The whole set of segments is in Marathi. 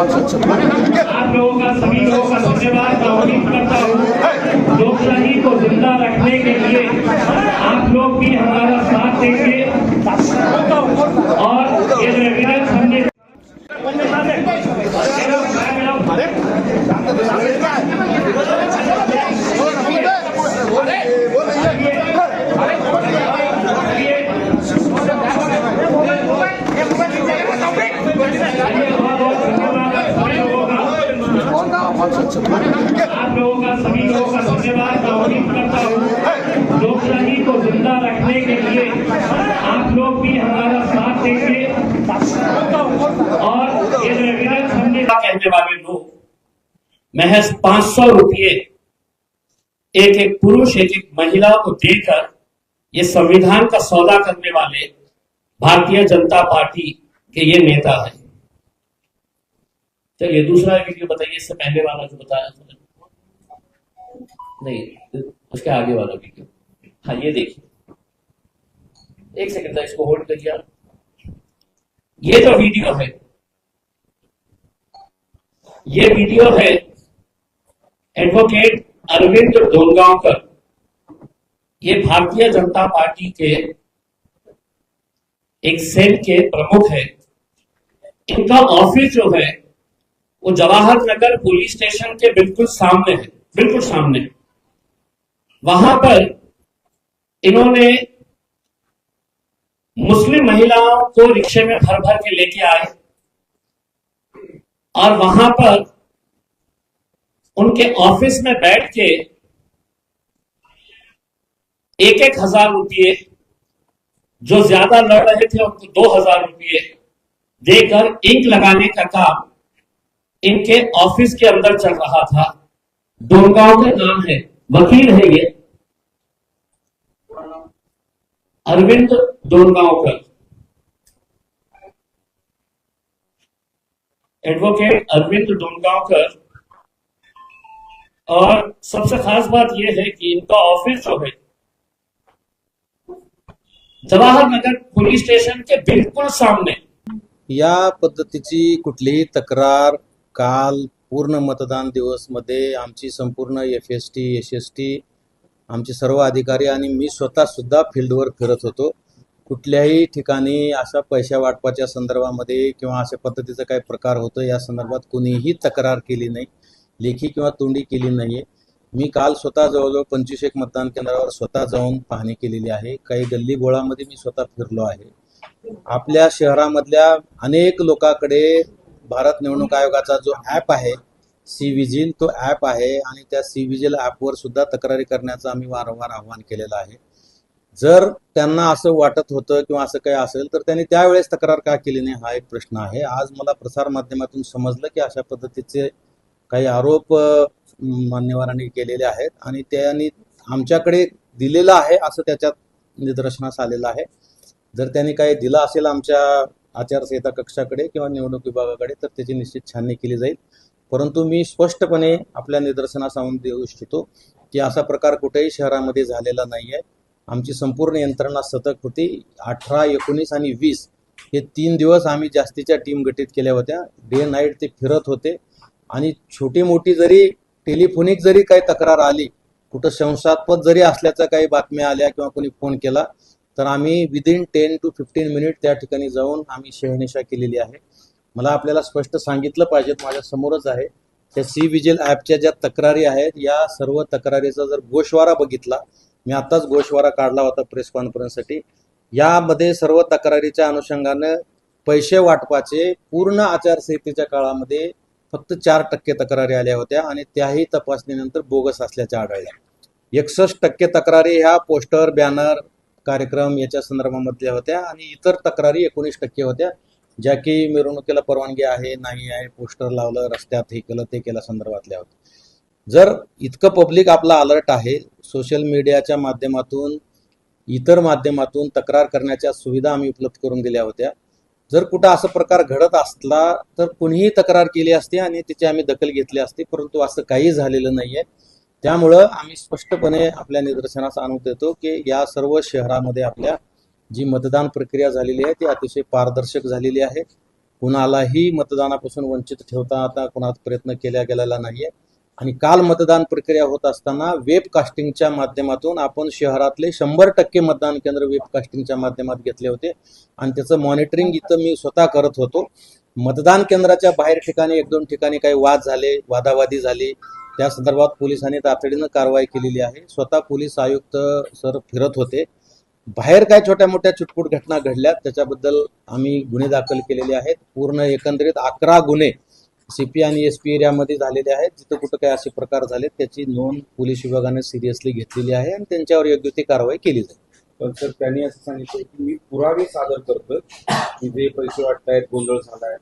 आप लोगों का सभी लोगों का धन्यवाद मैं उम्मीद करता हूँ लोकशाही को जिंदा रखने के लिए आप लोग भी हमारा साथ देंगे। कहने वाले लोग महज 500 रुपये एक एक पुरुष, एक एक महिला को देकर ये संविधान का सौदा करने वाले भारतीय जनता पार्टी के ये नेता है। चलिए, दूसरा वीडियो बताइए, इससे पहले वाला जो बताया था। नहीं, उसके आगे वाला वीडियो। हाँ ये देखिए। एक सेकंड इसको होल्ड करिए ये जो वीडियो है। ये वीडियो है एडवोकेट अरविंद डोनगांवकर ये भारतीय जनता पार्टी के एक सेल के प्रमुख है। इनका ऑफ़िस जो है, वो जवाहर नगर पुलिस स्टेशन के बिल्कुल सामने है, बिल्कुल सामने। वहाँ पर इन्होंने मुस्लिम महिलाओं को रिक्शे में भर भर के लेके आए। और वहाँ पर उनके ऑफ़िस में बैठ के एक एक हज़ार रुपये जो ज़्यादा लड़ रहे थे, उनको दो हज़ार रुपये देकर इंक लगाने का काम इनके ऑफ़िस के अंदर चल रहा था। डोरगांव का नाम है, वकील है ये। अरविंद डोरगांवकर एडवोकेट अरविंद डोरगांवकर और सबसे खास बात यह है कि इनका ऑफिस जो है जवाहर नगर पुलिस स्टेशन के बिल्कुल सामने। या पद्धतीची कुठलीही तक्रार काल पूर्ण मतदान दिवसमध्ये आमची संपूर्ण F S T S S T आमचे सर्व अधिकारी आणि मी स्वतः सुद्धा फील्डवर फिरत होतो. कुठल्याही ठिकाणी अशा पैशा वाटपाच्या संदर्भामध्ये किंवा अशा पद्धतीचा काही प्रकार होतो या संदर्भात कुणीही तक्रार केली नाही लेखी किंवा तोंडी केली नाही आहे मी काल स्वतः जवळजवळ पंचवीस एक मतदान केंद्रावर स्वतः जाऊन पाहणी केलेली आहे. काही गल्ली गोळामध्ये मी स्वतः फिरलो आहे. आपल्या शहरामधल्या अनेक लोकांकडे भारत निवडणूक आयोगाचा जो ॲप आहे सी विजिल तो ॲप आहे आणि त्या सी विजिल ॲपवर सुद्धा तक्रारी करण्याचं आम्ही वारंवार आव्हान केलेलं आहे. जर त्यांना असं वाटत होतं किंवा असं काही असेल तर त्यांनी त्यावेळेस तक्रार का केली नाही? हा एक प्रश्न आहे. आज मला प्रसार माध्यमातून समजलं की अशा पद्धतीचे काही आरोप मान्यवरांनी केलेले आहेत आणि त्यांनी आमच्याकडे दिलेलं आहे असं त्याच्यात निदर्शनास आलेलं आहे. जर त्यांनी काही दिलं असेल आमच्या आचारसंहिता कक्षाकडे किंवा निवडणूक विभागाकडे तर त्याची निश्चित छाननी केली जाईल. परंतु मी स्पष्टपणे आपल्या निदर्शनास आणून देऊ इच्छितो की असा प्रकार कुठेही शहरामध्ये झालेला नाही आहे आमची संपूर्ण यंत्रणा सतत होती. अठरा एकोणीस आणि वीस हे तीन दिवस आम्ही जास्तीच्या टीम गठीत केल्या होत्या. डे नाईट ते फिरत होते. आणि छोटी मोठी जरी टेलिफोनिक जरी काही तक्रार आली कुठं संशयास्पद जरी असल्याच्या काही बातम्या आल्या किंवा कोणी फोन केला तर आम्ही within ten to fifteen minute त्या ठिकाणी जाऊन आम्ही शहनिशा केलेली आहे. मला आपल्याला स्पष्ट सांगितलं पाहिजे माझ्या समोरच आहे. त्या सी विजिल ॲपच्या ज्या तक्रारी आहेत या सर्व तक्रारीचा जर गोषवारा बघितला मी आत्ताच गोशवारा काढला होता प्रेस कॉन्फरन्ससाठी यामध्ये सर्व तक्रारीच्या अनुषंगानं पैसे वाटपाचे पूर्ण आचारसंहितेच्या काळामध्ये फक्त चार टक्के तक्रारी आल्या होत्या आणि त्याही तपासणीनंतर बोगस असल्याच्या आढळल्या. एकसष्ट टक्के तक्रारी ह्या पोस्टर बॅनर कार्यक्रम याच्या संदर्भामधल्या होत्या आणि इतर तक्रारी एकोणीस टक्के होत्या. ज्या की मिरवणुकीला परवानगी आहे नाही आहे पोस्टर लावलं रस्त्यात हे केलं ते केलं संदर्भातल्या होत्या. जर इतकं पब्लिक आपला अलर्ट आहे सोशल मीडियाच्या माध्यमातून इतर माध्यमातून तक्रार करण्याच्या सुविधा आम्ही उपलब्ध करून दिल्या होत्या. जर कुठं असं प्रकार घडत असला तर कुणीही तक्रार केली असती आणि त्याची आम्ही दखल घेतली असती परंतु असं काही झालेलं नाहीये. त्यामुळं आम्ही स्पष्टपणे आपल्या निदर्शनास आणून देतो की या सर्व शहरामध्ये आपल्या जी मतदान प्रक्रिया झालेली आहे ती अतिशय पारदर्शक झालेली आहे. कुणालाही मतदानापासून वंचित ठेवता आता कुणाचा प्रयत्न केला गेलेला नाहीये. आणि काल मतदान प्रक्रिया होत असताना वेब कास्टिंगच्या माध्यमातून आपण शहरातले शंभर टक्के मतदान केंद्र वेब कास्टिंगच्या माध्यमात घेतले होते. आणि त्याचं मॉनिटरिंग इथं मी स्वतः करत होतो. मतदान केंद्राच्या बाहेर ठिकाणी एक दोन ठिकाणी काही वाद झाले वादावादी झाली. त्या संदर्भात पोलिसांनी तातडीनं कारवाई केलेली आहे. स्वतः पोलीस आयुक्त सर फिरत होते. बाहेर काय छोट्या मोठ्या चुटपुट घटना घडल्या. त्याच्याबद्दल आम्ही गुन्हे दाखल केलेले आहेत. पूर्ण एकंदरीत अकरा गुन्हे सीपी आणि एस पी एरियामध्ये झालेले आहेत. जिथं कुठं काय असे प्रकार झाले त्याची नोंद पोलीस विभागाने सिरियसली घेतलेली आहे आणि त्यांच्यावर योग्य ती कारवाई केली जाईल. पण सर त्यांनी असं सांगितलं की मी पुरावे सादर करतोय की जे पैसे वाटतायत गोंधळ झालाय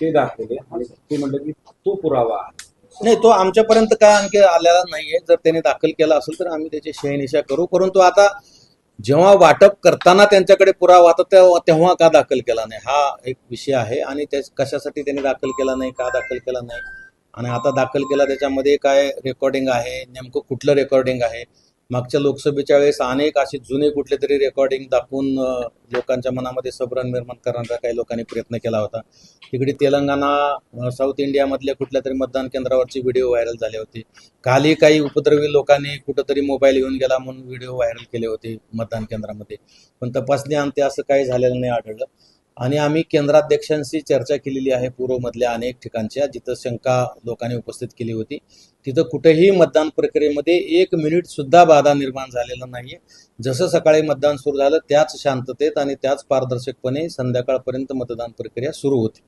ते दाखवले आणि ते म्हणलं की तो पुरावा आहे. नाही तो आमच्यापर्यंत काय आणखी आलेला नाहीये. जर त्याने दाखल केला असेल तर आम्ही त्याची शहनिशा करू. परंतु आता जेव्हा वाटप करताना त्यांच्याकडे पुरावा होता तेव्हा तेव्हा का दाखल केला नाही? हा एक विषय आहे आणि त्या कशासाठी त्यांनी दाखल केला नाही का दाखल केला नाही? आणि आता दाखल केला त्याच्यामध्ये काय रेकॉर्डिंग आहे? नेमकं कुठलं रेकॉर्डिंग आहे? मागच्या लोकसभेच्या वेळेस अनेक असे जुने कुठले तरी रेकॉर्डिंग दाखवून लोकांच्या मनामध्ये सबरण निर्माण करण्याचा काही लोकांनी प्रयत्न केला होता. तिकडे तेलंगणा साऊथ इंडियामधल्या कुठल्या तरी मतदान केंद्रावरची व्हिडिओ व्हायरल झाले होते. खाली काही उपद्रवी लोकांनी कुठंतरी मोबाईल घेऊन गेला म्हणून व्हिडिओ व्हायरल केले होते मतदान केंद्रामध्ये. पण तपासणी आणते असं काही झालेलं नाही आढळलं. आणि आम्ही केंद्राध्यक्षांशी चर्चा केलेली आहे पूर्वमधल्या अनेक ठिकाणच्या जिथं शंका लोकांनी उपस्थित केली होती. तिथं कुठेही मतदान प्रक्रियेमध्ये एक मिनिट सुद्धा बाधा निर्माण झालेला नाहीये. जसं सकाळी मतदान सुरू झालं त्याच शांततेत आणि त्याच पारदर्शकपणे संध्याकाळपर्यंत मतदान प्रक्रिया सुरू होती.